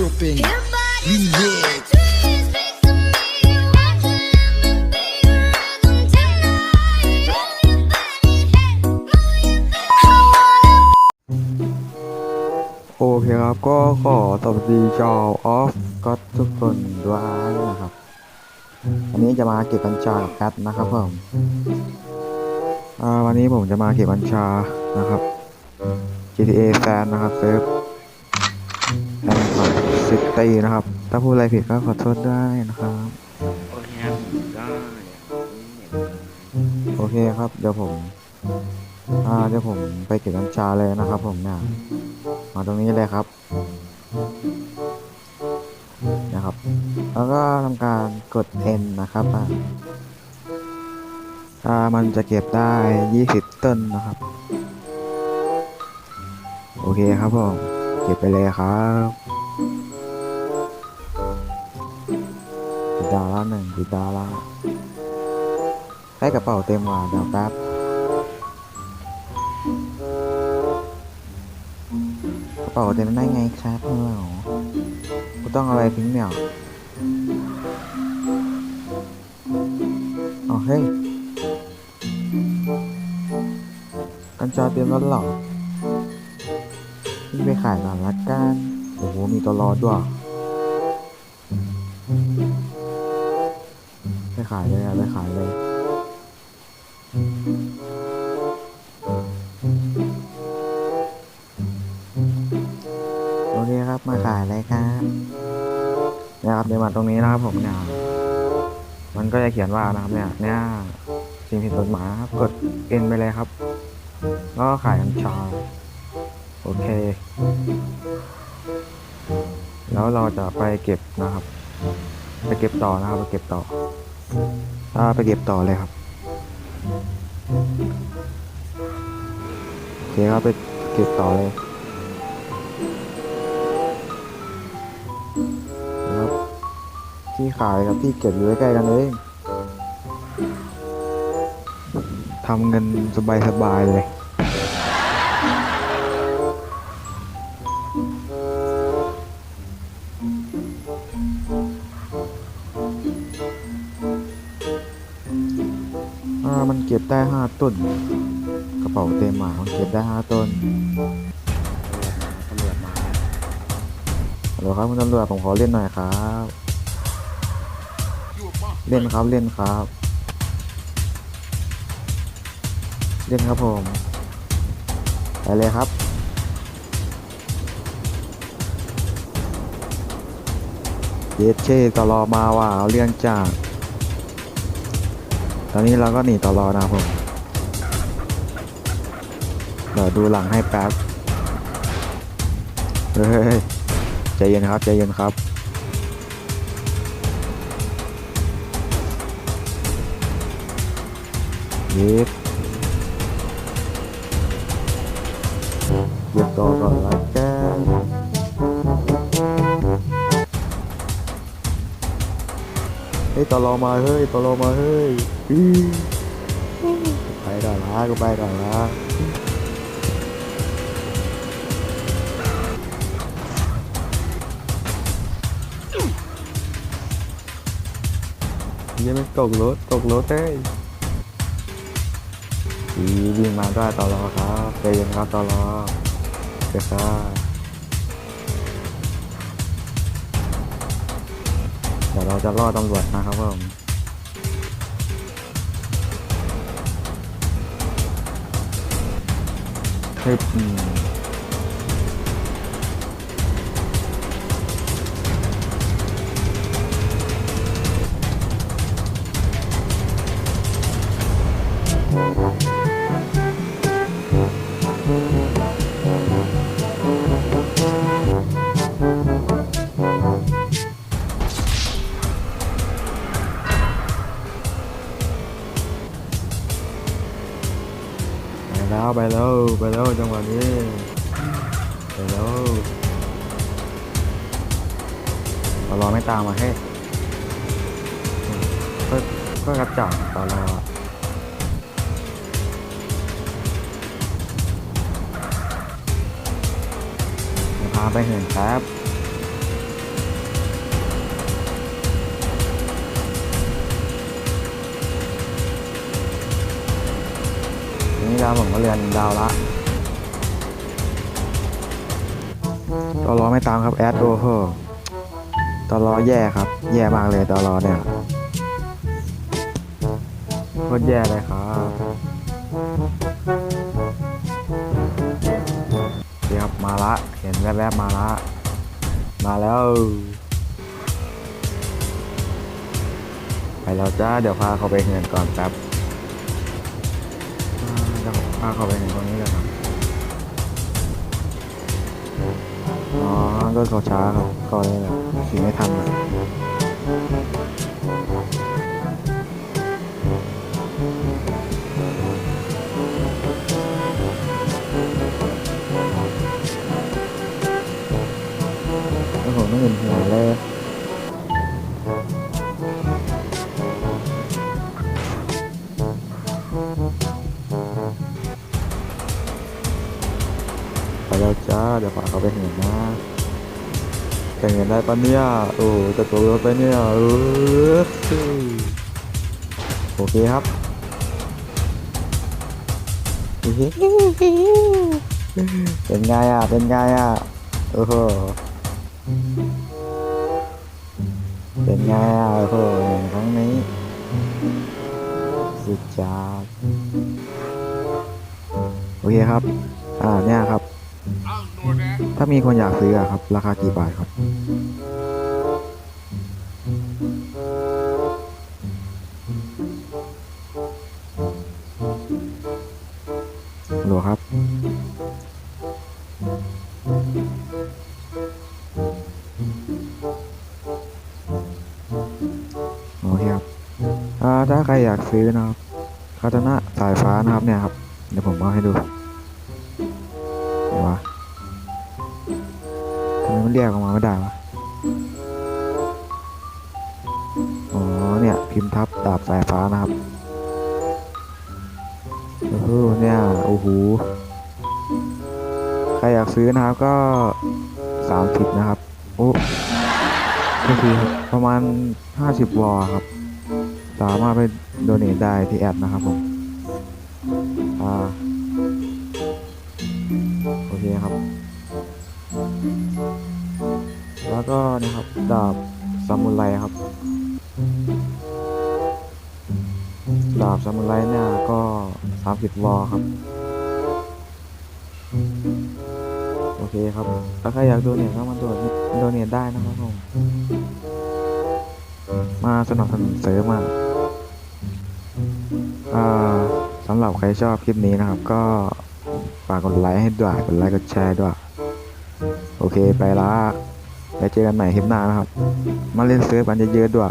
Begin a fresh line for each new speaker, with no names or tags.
open. Remix.
Hey, โอเคครับก็ขอสวัสดีชาวออฟก็ทุกคนด้วยนะครับวันนี้จะมาเก็บกัญชากับแอดนะครับผมอ่าวันนี้ผมจะมาเก็บกัญชานะครับ GTA แฟนนะครับเซิร์ฟแฟน คลับตีนะครับ ถ้าพูดอะไรผิดก็ขอโทษได้นะครับ
โอเคครับได้
โอเคครับ เดี๋ยวผม อ่า เดี๋ยวผมไปเก็บกัญชาเลยนะครับ ผมเนี่ยมาตรงนี้เลยครับนะครับ แล้วก็ทำการกด N นะครับอ่าอ่ามันจะเก็บได้ 20 ต้นนะครับ โอเคครับผม เก็บไปเลยครับ ดดาวละหนึ่งปิดดาวละให้กระเป๋าเต็มว่ะเดี๋ยวแป๊บกระเป๋าเต็มได้ไงครับเพื่อนกูต้องอะไรทิ้งเนี่ยอ๋อเฮ้ยกัญชาเตรียมแล้วเหรอนี่ไปขายก่อนละกันโอ้โหมีตัวรอด้วย ขายเลยอะไปขายเลยโอเคครับมาขายเลยครับนะครับเดี๋ยวมาตรงนี้นะครับผมเนี่ยมันก็จะเขียนว่านะครับเนี่ยเนี่ยสิ่งผิดกฎหมายครับกดเอ็นไปเลยครับแล้วก็ขายกัญชาโอเค แล้วเราจะไปเก็บนะครับ ไปเก็บต่อนะครับไปเก็บต่อ ถ้าไปเก็บต่อเลยครับโอเคครับไปเก็บต่อเลยครับที่ขายกับที่เก็บอยู่ใกล้ๆกันเองทำเงินสบายๆเลย มันเก็บได้ห้าต้น กระเป๋าเต็มหมามันเก็บได้ห้าต้น
ตำรวจมา
ฮัลโหลครับคุณตำรวจผมขอเล่นหน่อยครับ เล่นครับเล่นครับ เล่นครับผมไปเลยครับเยสเช่ตลอมาว่าเอาเรื่องจาก ตอนนี้เราก็หนีตลอรอนะผมเดี๋ยวดูหลังให้แป๊บ เฮ้ยใจเย็นครับใจเย็นครับย็บเย็บต่อก่อนละ ยตอรอมาเฮ้ยตอรอมาเฮ้ยไปก่อนละกูไปก่อนละยังไม่ตกรถตกรถเฮ้ยวิ่งมาได้ตลอครับใจเย็นครับตลอเดี๋ยวครั เดี๋ยวเราจะล่อตำรวจนะครับผมฮึบอืมไป แล้วไปแล้วไปแล้วจังหวะนี้ไปแล้วตลอไม่ตามมาให้ก็ก็กระจ่างตลอดพาไปเหินครับ แล้วผมก็เรียนดาวละตอรอไม่ตามครับแอดโอโหตอรอแย่ครับ แย่มากเลยตอรอเนี่ยโคตรแย่เลยครับเดี๋ยวครับมาละเห็นแวบๆมาละมาแล้วไปแล้วจ้า เดี๋ยวพาเขาไปเงินก่อนแป๊บาเข้าไปเงินตรงนี้เลยครับ อ๋อก็เขาช้าครับก็เลยแบบขี่ไม่ทันอะแล้วผมไม่เห็นหัวเลย เดี๋ยวฝากเขาไปเห็นนะแต่เห็นได้ปะเนี่ยโอ้จะตัวรถไปเนี่ยเออโอเคครับเป็นไงอะ เป็นไงอะ โอ้โห เป็นไงอะ โอ้โหครั้งนี้สุดจ้าดโอเคครับ อ่า เนี่ยครับ ถ้ามีคนอยากซื้ออะครับ ราคากี่บาทครับหรอครับ โอเคครับอ่าถ้าใครอยากซื้อนะครับคาตานะสายฟ้านะครับเนี่ยครับ เดี๋ยวผมเอาให้ดูเดี๋ยววะ มันเรียกออกมาไม่ได้วะอ๋อเนี่ย พิมพ์ทับดาบสายฟ้านะครับโอ้โหเนี่ยโอ้โหใครอยากซื้อนะครับก็สามสิบนะครับโอ้ก็คือประมาณห้าสิบวอลครับ สามารถไปโดเนทได้ที่แอดนะครับผมอ่าโอเคครับ แล้วก็นะครับดาบซามูไรครับ ดาบซามูไรเนี่ยก็สามสิบวอลครับ โอเคครับถ้าใครอยากโดเนทก็มาโดเนทโดเนทได้นะครับผมมาสนับสนุนเสริมมาอ่าสำหรับใครชอบคลิปนี้นะครับ ก็ฝากกดไลค์ให้ด้วยกดไลค์กดแชร์ด้วย โอเคไปละ แล้วเจอกันใหม่คลิปหน้านะครับ มาเล่นเซิร์ฟกันเยอะๆด้วย